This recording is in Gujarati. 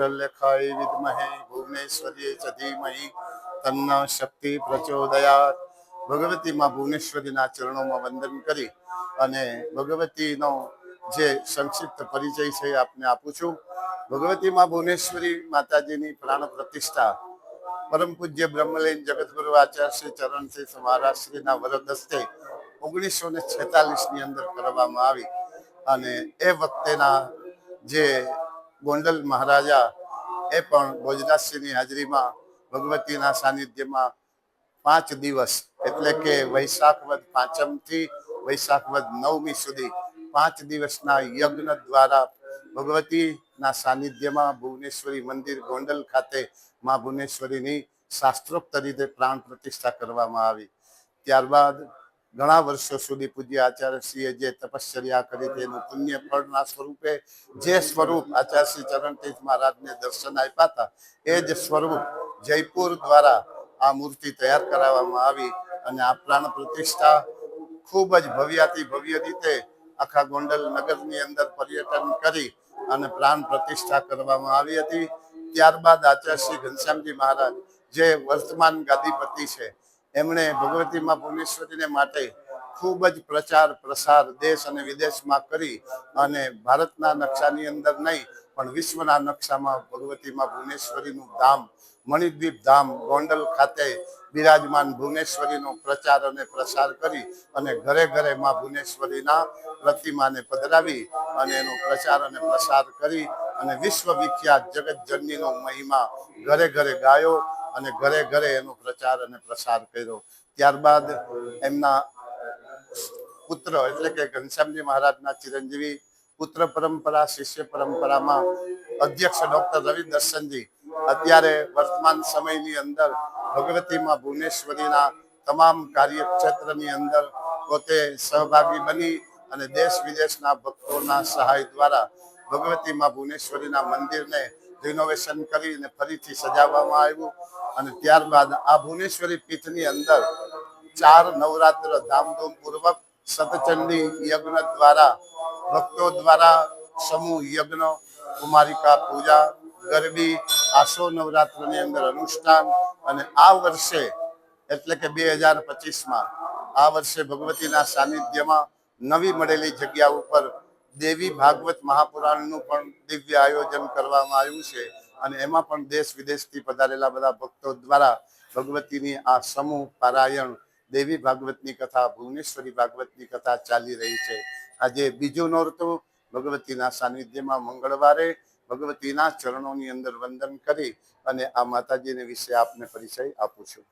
લેખાય વિદ્મહે ભુવનેશ્વરી ચ ધીમહિ તન્ન શક્તિ પ્રચોદયાત ભગવતી માં ભુવનેશ્વરીના ચરણોમાં વંદન કરી અને ભગવતીનો જે સંક્ષિપ્ત પરિચય છે આપને આપું છું. ભગવતી માં ભુવનેશ્વરી માતાજીની પ્રાણ પ્રતિષ્ઠા, પરમ પૂજ્ય બ્રહ્મલીન જગતગુરુ આચાર્ય શ્રી ચરણસિંહ મહારાજ શ્રીના વરદ હસ્તે ઓગણીસો ને છેતાલીસની અંદર કરવામાં આવી. અને એ વખતેના જે ગોંડલ મહારાજા એ પણ ભોજરાજસિંહની હાજરીમાં ભગવતીના સાનિધ્યમાં પાંચ દિવસ એટલે કે વૈશાખ વદ પાંચમથી વૈશાખ વદ નવમી સુધી પાંચ દિવસના યજ્ઞ દ્વારા ભગવતીના સાનિધ્યમાં ભુવનેશ્વરી મંદિર ગોંડલ ખાતે માં ભુવનેશ્વરીની શાસ્ત્રોક્ત રીતે પ્રાણ પ્રતિષ્ઠા કરવામાં આવી. ત્યારબાદ ઘણા વર્ષો સુધી પૂજ્ય આચાર્યશ્રીએ જે તપશ્ચર્યા કરી તેનું પુણ્ય ફળના સ્વરૂપે જે સ્વરૂપ આચાર્યશ્રી ચરણતીર્થ મહારાજને દર્શન આપ્યા હતા, એ જ સ્વરૂપ જયપુર દ્વારા આ મૂર્તિ તૈયાર કરાવવામાં આવી અને આ પ્રાણ પ્રતિષ્ઠા ખૂબ જ ભવ્યાતિ ભવ્ય રીતે આખા ગોંડલ નગરની અંદર પર્યટન કરી અને પ્રાણ પ્રતિષ્ઠા કરવામાં આવી હતી. ત્યારબાદ આચાર્ય શ્રી ઘનશ્યામજી મહારાજ જે વર્તમાન ગાદીપતિ છે એમણે ભગવતીમાં ભુવનેશ્વરીને માટે ખૂબ જ પ્રચાર, પ્રસાર દેશ અને વિદેશમાં કરી અને ભારતના નકશાની અંદર નહીં, પણ વિશ્વના નકશામાં ભગવતીમાં ભુવનેશ્વરીનું ધામ, મણિદ્વીપ ધામ, ગોંડલ ખાતે બિરાજમાન ભુવનેશ્વરીનો પ્રચાર અને પ્રસાર કરી અને ઘરે ઘરે માં ભુવનેશ્વરીના પ્રતિમાને પધરાવી અને એનો પ્રચાર અને પ્રસાર કરી અને વિશ્વ વિખ્યાત જગત જનનીનો મહિમા ઘરે ઘરે ગાયો અને ઘરે ઘરે એનો પ્રચાર અને પ્રસાર કર્યો. ત્યારબાદ એમના પુત્ર, એટલે કે ઘનશ્યામજી મહારાજના ચિરંજીવી પુત્ર પરંપરા, શિષ્ય પરંપરામાં અધ્યક્ષ ડોક્ટર રવિ દર્શનજી અત્યારે વર્તમાન સમયની અંદર ભગવતીમાં ભુવનેશ્વરીના તમામ કાર્યક્ષેત્રની અંદર પોતે સહભાગી બની અને દેશ વિદેશના ભક્તોના સહાય દ્વારા ભગવતીમાં ભુવનેશ્વરીના મંદિરને રિનોવેશન કરીને ફરીથી સજાવવામાં આવ્યું અને ત્યારબાદ આ ભુવનેશ્વરી પીઠની અંદર ચાર નવરાત્ર ધામધૂમ પૂર્વક સતચંડી યજ્ઞ દ્વારા, ભક્તો દ્વારા સમૂહ યજ્ઞ, કુમારિકા પૂજા, ગરબી, આસો નવરાત્રની અંદર અનુષ્ઠાન અને આ વર્ષે એટલે કે બે હજાર પચીસમાં આ વર્ષે ભગવતીના સાનિધ્યમાં નવી મળેલી જગ્યા ઉપર દેવી ભાગવત મહાપુરાણનું પણ દિવ્ય આયોજન કરવામાં આવ્યું છે અને એમાં પણ દેશ વિદેશથી પધારેલા બધા ભક્તો દ્વારા ભગવતીની આ સમૂહ પારાયણ દેવી ભાગવતની કથા, ભુવનેશ્વરી ભાગવતની કથા ચાલી રહી છે. આજે બીજું નોરતો ભગવતીના સાનિધ્યમાં મંગળવારે ભગવતીના ચરણોની અંદર વંદન કરી અને આ માતાજીને વિશે આપને પરિચય આપું છું.